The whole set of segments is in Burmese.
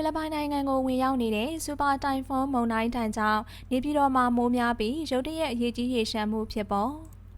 ဖိလစ်ပိုင်နိုင်ငံကိုဝင်ရောက်နေတဲ့စူပါတိုင်ဖွန်းမုန်တိုင်းတန်ကြောင့်နေပြည်တော်မှာမိုးများပြီးရုတ်တရက်အရေးကြီးရေရှမ်းမှုဖြစ်ပေါ်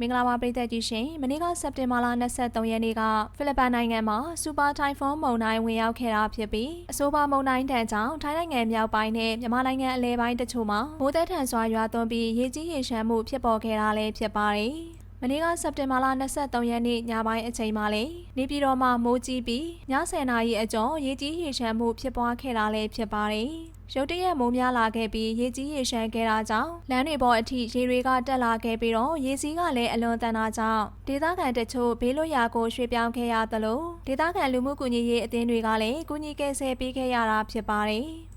မင်္ဂလာပါပရိသတ်ကြီးရှင်မနေ့ကစက်တင်ဘာလ23ရက်နေ့ကဖိလစ်ပိုင်နိုင်ငံမှာစူပါတိုင်ဖွန်းမုန်တိုင်းဝင်ရောက်ခဲ့တာဖြစ်ပြီးအဆိုပါမုန်တိုင်းတန်ကြောင့်ထိုင်းနိုင်ငံမြောက်ပိုင်းနဲ့မြန်မာနိုင်ငံအလဲပိုင်းတချို့မှာမိုးသက်ထန်စွာရွာသွန်းပြီးရေကြီးရေရှမ်းမှုဖြစ်ပေါ်ခဲ့တာလည်းဖြစ်ပါတယ်မ နေ့ကစက်တင်ဘာလ23ရက်နေ့ညပိုင်းအချိန်မှာလေနေပြည်တော်မှာမိုးကြီးပြီးည10နာရီအကျော်ရေကြီးရေရှမ်းမှုဖြစ်ပွားခဲ့တာလည်းဖြစ်ပါတယ်။ရုတ်တရက်မိုးများလာခဲ့ပြီးရေကြီးရေရှမ်းခဲ့တာကြောင့်လမ်းတွေပေါ်အထိရေတွေကတက်လာခဲ့ပြီးတော့ရေစီးကလည်းအလွန်တန်တာကြောင့်ဒေသခံတချို့ဘေးလွတ်ရာကိုရွှေ့ပြောင်းခဲ့ရသလိုဒေသခံလူမှုကူညီရေးအသင်းတွေကလည်းကူညီကယ်ဆယ်ပေးခဲ့ရတာဖြစ်ပါတယ်။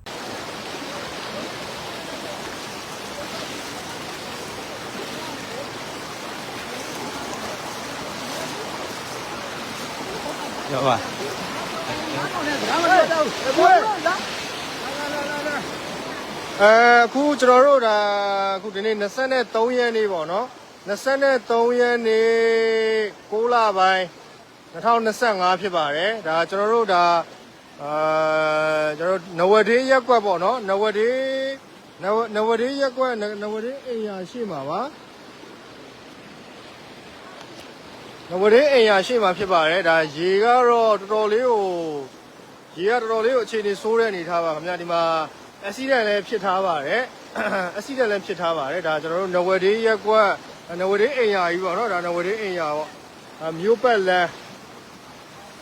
ရောက်ပါအဲအခုကျွန်တော်တို့ဒါအခုဒီနေ့23ရက်နေ့ပေါ့နော်23ရက်နေ့6လပိုင်း2025ဖြစ်ပါတယ်ဒါကျွန်တော်တို့ဒါအာကျွန်တော်တို့နဝဒေးရက်ကွက်ပေါ့နော်နဝဒေးနဝနဝဒေးရက်ကွက်နဝဒေးအိမ်ယာရှိမှာပါ ငဝရင်းအိမ်ယာရှိမှဖြစ်ပါတယ်ဒါရေကတော့တော်တော်လေးကိုရေကတော်တော်လေးကိုအခြေအနေဆိုးတဲ့အနေထားပါခင်ဗျာဒီမှာအက်ဆီဒန့်လည်းဖြစ်ထားပါတယ်အက်ဆီဒန့်လည်းဖြစ်ထားပါတယ်ဒါကျွန်တော်တို့နဝဒေးရက်ကွက်နဝဒေးအိမ်ယာကြီးပေါ့နော်ဒါနဝဒေးအိမ်ယာပေါ့အမျိုးပတ်လန်း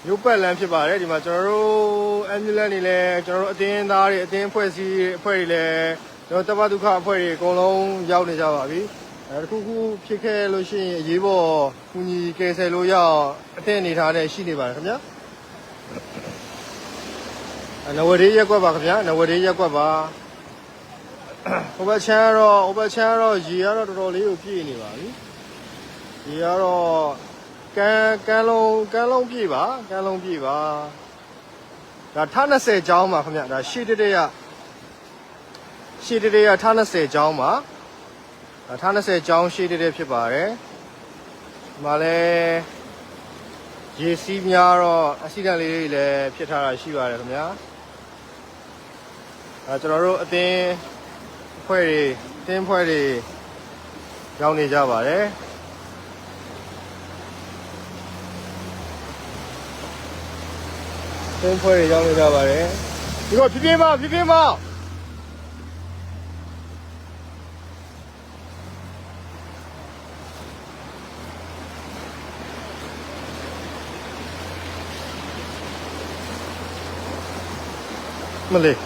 မျိုးပတ်လန်းဖြစ်ပါတယ်ဒီမှာကျွန်တော်တို့အမ်ဘူလန့်နေလဲကျွန်တော်တို့အတင်းသားတွေအတင်းဖွဲ့စည်းအဖွဲ့တွေလည်းကျွန်တော်တပတ်ဒုက္ခအဖွဲ့တွေအကုန်လုံးရောက်နေကြပါပြီ အဲတခုခုဖြစ်ခဲ့လို့ရှိရင်အရေးပေါ်ကူညီကယ်ဆယ်လို့ရအောင်အသင့်အနေထားနဲ့ရှိနေပါတယ်ခင်ဗျာအနဝရေရက်ကွက်ပါခင်ဗျာနဝရေရက်ကွက်ပါဟိုဘက်ချမ်းကတော့ဟိုဘက်ချမ်းကတော့ရေကတော့တော်တော်လေးကိုပြည့်နေပါပြီရေကတော့ကန်းကန်းလုံးကန်းလုံးပြည့်ပါကန်းလုံးပြည့်ပါဒါထ20ကျောင်းပါခင်ဗျာဒါရှေ့တတရရှေ့တတရထ20ကျောင်းပါ ထား20ကျောင်းရှိတဲ့ဖြစ်ပါတယ်ဒီမှာလည်းရေစီးများတော့အဆီဒန့်လေးတွေလည်းဖြစ်ထားတာရှိပါတယ်ခင်ဗျာအဲကျွန်တော်တို့အတင်းအဖွဲ့တွေအတင်းအဖွဲ့တွေရောက်နေကြပါတယ်အတင်းအဖွဲ့တွေရောက်နေကြပါတယ်ဒီတော့ဖြည်းဖြည်းမဖြည်းဖြည်းမ မလေး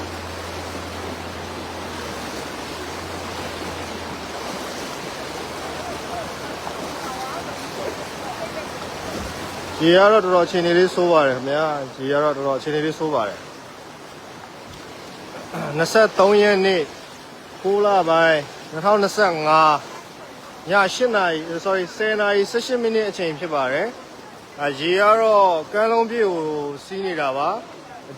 ဂျီကတော့တော်တော်အခြေအနေလေးဆိုးပါတယ်ခင်ဗျာဂျီကတော့တော်တော်အခြေအနေလေးဆိုးပါတယ်23ရက်နေ့6လပိုင်း2025ည8နာရီ sorry 10နာရီ18မိနစ်အချိန်ဖြစ်ပါတယ်အဲရေကတော့ကမ်းလုံးပြည့်ကိုစီးနေတာပါ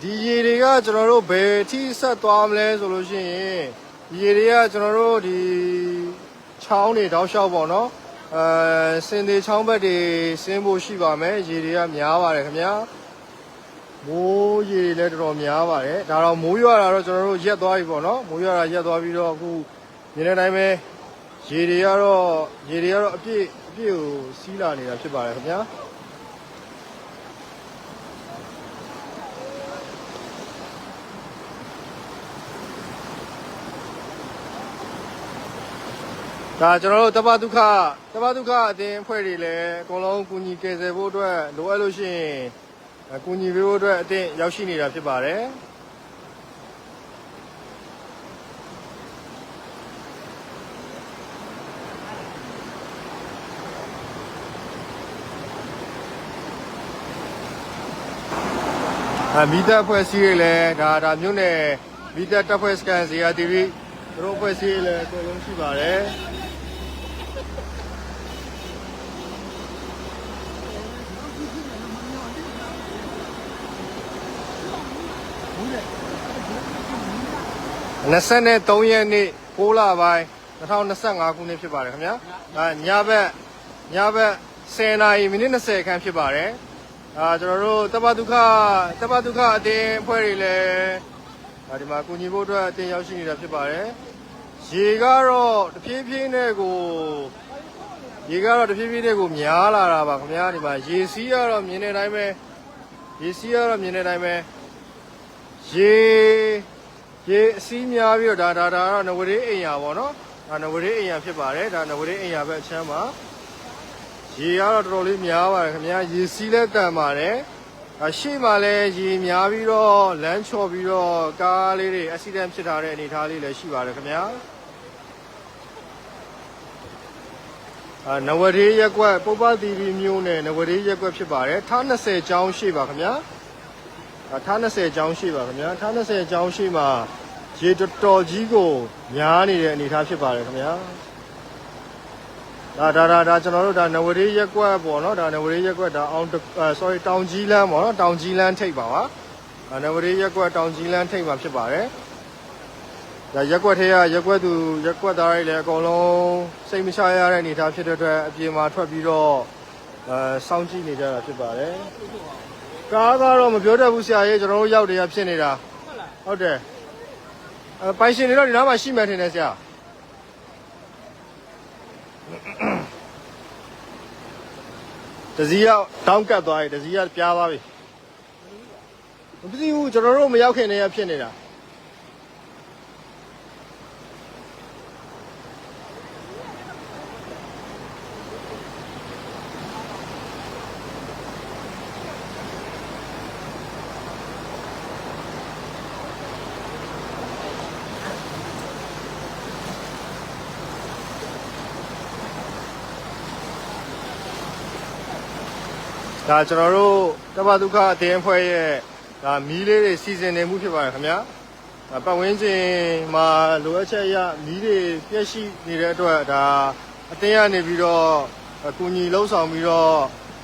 ဒီရေတွေကကျွန်တော်တို့ဘယ်အထိဆက်သွားမလဲဆိုလို့ရှိရင်ဒီရေတွေကကျွန်တော်တို့ဒီချောင်းတွေတောက်လျှောက်ပေါ့နော်အဲစင်သေးချောင်းဘက်တွေဆင်းဖို့ရှိပါမယ်ရေတွေကများပါတယ်ခင်ဗျာမိုးရေတွေလည်းတော်တော်များပါတယ်ဒါတော့မိုးရွာတာတော့ကျွန်တော်တို့ရက်သွားပြီပေါ့နော်မိုးရွာတာရက်သွားပြီးတော့အခုမြင်တဲ့အတိုင်းပဲရေတွေကတော့ရေတွေကတော့အပြည့်အပြည့်ကိုစီးလာနေတာဖြစ်ပါတယ်ခင်ဗျာ ဒါကျွန်တော်တို့တပဒုက္ခတပဒုက္ခအတင်းအဖွဲ့တွေလည်းအကုန်လုံးကူညီကယ်ဆယ်ဖို့အတွက်လိုအပ်လို့ရှိရင်အကူညီပေးဖို့အတွက်အတင်းရောက်ရှိနေတာဖြစ်ပါတယ်အမိသက်အဖွဲ့အစည်းတွေလည်းဒါဒါမြို့နယ်မိသက်တပ်ဖွဲ့စကန်စီယာတီဗီ သူတို့အဖွဲ့အစည်းတွေလည်းအကုန်လုံးရှိပါတယ်23ရက်နေ့6လပိုင်း2025ခုနှစ်ဖြစ်ပါတယ်ခင်ဗျာအဲညဘက်ညဘက်10နာရီမိနစ်20ခန်းဖြစ်ပါတယ်အာကျွန်တော်တို့တပဒုက္ခတပဒုက္ခအတင်းအဖွဲ့တွေလည်း ဒီမှာကုညီဖို့အတွက်အတင်ရောက်ရှိနေတာဖြစ်ပါတယ်ရေကတော့တဖြည်းဖြည်းနဲ့ကိုရေကတော့တဖြည်းဖြည်းနဲ့ကိုများလာတာပါခင်ဗျာဒီမှာရေစီးကတော့မြင်တဲ့အတိုင်းပဲရေစီးကတော့မြင်တဲ့အတိုင်းပဲရေရေအစီးများပြီးတော့ဒါဒါဒါတော့နဝရေအိမ်ယာပေါ့နော်ဒါနဝရေအိမ်ယာဖြစ်ပါတယ်ဒါနဝရေအိမ်ယာပဲအချမ်းပါရေကတော့တော်တော်လေးများပါတယ်ခင်ဗျာရေစီးလည်းတန်ပါတယ် အရှိမှလည်းရေများပြီးတော့လမ်းချော်ပြီးတော့ကားလေးတွေအက်ဆီဒန့်ဖြစ်ထားတဲ့အနေအထားလေးလည်းရှိပါတယ်ခင်ဗျာအာနဝရေရက်ကွက်ပုပ္ပသီရီမျိုးနဲ့နဝရေရက်ကွက်ဖြစ်ပါတယ်ထား20ကျောင်းရှိပါခင်ဗျာအာထား20ကျောင်းရှိပါခင်ဗျာထား20ကျောင်းရှိမှာရေတော်တော်ကြီးကိုများနေတဲ့အနေအထားဖြစ်ပါတယ်ခင်ဗျာ ဒါဒါဒါဒါကျွန်တော်တို့ဒါနဝရေရက်ကွက်ပေါ့နော်ဒါနဝရေရက်ကွက်ဒါအောင်တအာ sorry တောင်ကြီးလမ်းပေါ့နော်တောင်ကြီးလမ်းထိပ်ပါပါဒါနဝရေရက်ကွက်တောင်ကြီးလမ်းထိပ်မှာဖြစ်ပါတယ်ဒါရက်ကွက်ထဲကရက်ကွက်သူရက်ကွက်သားတွေလည်းအကုန်လုံးစိတ်မချရတဲ့အနေအထားဖြစ်တဲ့အတွက်အပြင်မှာထွက်ပြီးတော့အဲစောင့်ကြည့်နေကြတာဖြစ်ပါတယ်ကားကတော့မပြောတတ်ဘူးဆရာကြီးကျွန်တော်တို့ရောက်တယ်ရဖြစ်နေတာဟုတ်တယ်အဲပိုင်ရှင်တွေတော့ဒီနားမှာရှိမှထင်တယ်ဆရာ တစည်းကတောင်းကတ်သွားပြီတစည်းကပြားသွားပြီမသိဘူးကျွန်တော်တို့မရောက်ခင်တည်းကဖြစ်နေတာ ဒါကျွန်တော်တို့တပဒုက္ခအတင်းအဖွဲ့ရဲ့ဒါမီးလေးတွေစီစဉ်နေမှုဖြစ်ပါတယ်ခင်ဗျာဒါပတ်ဝန်းကျင်မှာလိုအပ်ချက်အရမီးတွေပြည့်ရှိနေတဲ့အတွက်ဒါအတင်းရနေပြီးတော့အကူအညီလှုံ့ဆော်ပြီးတော့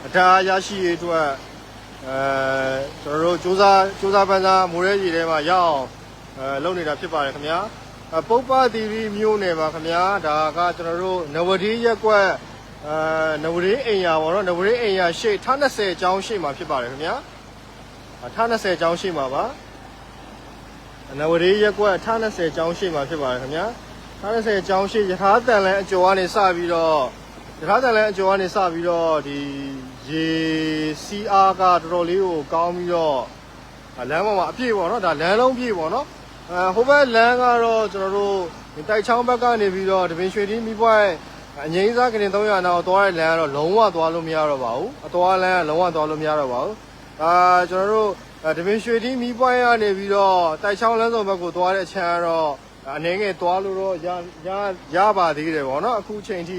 အတားရရှိရေးအတွက်အဲကျွန်တော်တို့စူးစမ်းစူးစမ်းပန်းစားမိုးရဲကြီးထဲမှာရအောင်အဲလုပ်နေတာဖြစ်ပါတယ်ခင်ဗျာအပုပ္ပသီရိမျိုးနယ်ပါခင်ဗျာဒါကကျွန်တော်တို့နဝဒီရက်ကွက် အဲနဝရင်းအိမ်ယာပေါ့နော်နဝရင်းအိမ်ယာရှေ့ထား20ကျောင်းရှေ့မှာဖြစ်ပါတယ်ခင်ဗျာအထား20ကျောင်းရှေ့မှာပါနဝရင်းရက်ကွက်ထား20ကျောင်းရှေ့မှာဖြစ်ပါတယ်ခင်ဗျာထား20ကျောင်းရှေ့ယထာတန်လဲအကျော်ကနေစပြီးတော့ယထာတန်လဲအကျော်ကနေစပြီးတော့ဒီရေ CR ကတော်တော်လေးကိုကောင်းပြီးတော့လမ်းပေါ်မှာအပြည့်ပေါ့နော်ဒါလမ်းလုံးပြည့်ပေါ့နော်အဲဟိုဘက်လမ်းကတော့ကျွန်တော်တို့တိုက်ချောင်းဘက်ကနေပြီးတော့တပင်ရွှေတီးမိပွိုင်း အငိမ့်စားကရင်300နောက်သွားတဲ့လမ်းကတော့လုံးဝသွားလို့မရတော့ပါဘူးအသွားလမ်းကလုံးဝသွားလို့မရတော့ပါဘူးအာကျွန်တော်တို့တပင်ရွှေတီးမီးပွိုင်းကနေပြီးတော့တိုက်ချောင်းလမ်းစုံဘက်ကိုသွားတဲ့အချမ်းကတော့အနေငယ်သွားလို့တော့ရရရပါသေးတယ်ပေါ့နော်အခုချိန်ထိ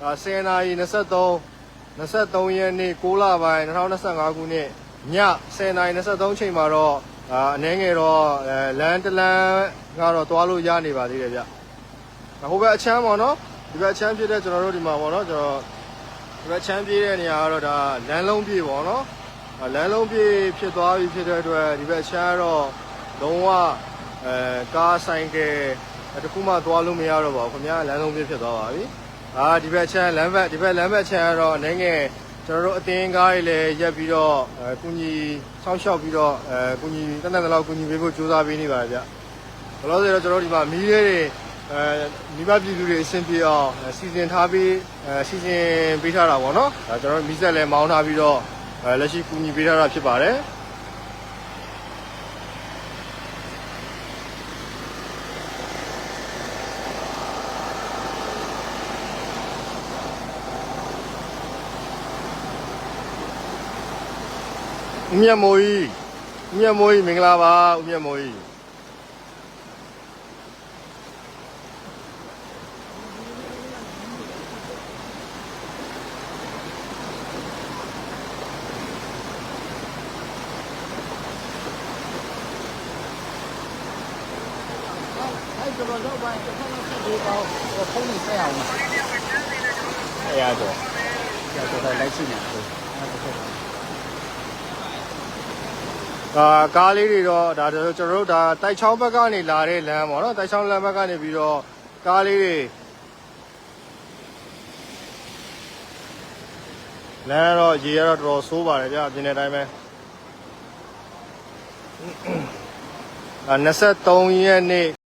10နာရီ23 23ရက်နေ့6လပိုင်း2025ခုနှစ်ည10နာရီ23ချိန်မှာတော့အနေငယ်တော့လမ်းတလမ်းကတော့သွားလို့ရနေပါသေးတယ်ဗျဟိုဘက်အချမ်းပေါ့နော် ဒီဘက်ချမ်းပြတဲ့ကျွန်တော်တို့ဒီမှာပေါ့နော်ကျွန်တော်ဒီဘက်ချမ်းပြတဲ့နေရာကတော့ဒါလမ်းလုံးပြေပေါ့နော်လမ်းလုံးပြေဖြစ်သွားပြီဖြစ်တဲ့အတွက်ဒီဘက်ချမ်းကတော့လုံးဝအဲကားဆိုင်ကယ်တခုမှသွားလို့မရတော့ပါဘူးခင်ဗျာလမ်းလုံးပြေဖြစ်သွားပါပြီအာဒီဘက်ချမ်းလမ်းဘက်ဒီဘက်လမ်းဘက်ချမ်းကတော့အနေငယ်ကျွန်တော်တို့အတင်းကားတွေလည်းရက်ပြီးတော့အဲကုညီဆောင်းလျှောက်ပြီးတော့အဲကုညီတန်းတန်းတော့ကုညီပေးဖို့ကြိုးစားပေးနေပါတယ်ဗျဘလို့ဆိုတော့ကျွန်တော်တို့ဒီမှာမီးလေးတွေ အဲမိဘပြည်သူတွေအဆင်ပြေအောင်စီစဉ်ထားပြီးအဲစီစဉ်ပေးထားတာပေါ့နော်ဒါကျွန်တော်မိဆက်လည်းမောင်းထားပြီးတော့အဲလက်ရှိကူညီပေးထားတာဖြစ်ပါတယ်ဦးမြတ်မိုးကြီးဦးမြတ်မိုးကြီးမင်္ဂလာပါဦးမြတ်မိုးကြီး တော်တော်ရောက်ပိုင်းတစ်ခါတော့ဆက်ပြီးတော့ဖုန်းနေဆက်အောင်အဲ့ရတော့ကျော်တော်တော်လိုက်ရှိနေတယ်အဲ့ဒါဆိုဒါကားလေးတွေတော့ဒါကျွန်တော်တို့ဒါတိုက်ချောင်းဘက်ကနေလာတဲ့လမ်းပေါ့နော်တိုက်ချောင်းလမ်းဘက်ကနေပြီးတော့ကားလေးတွေလမ်းကတော့ရေကတော့တော်တော်ဆိုးပါတယ်ဗျအပြင်တဲ့အတိုင်းပဲဒါ23ရက်နေ့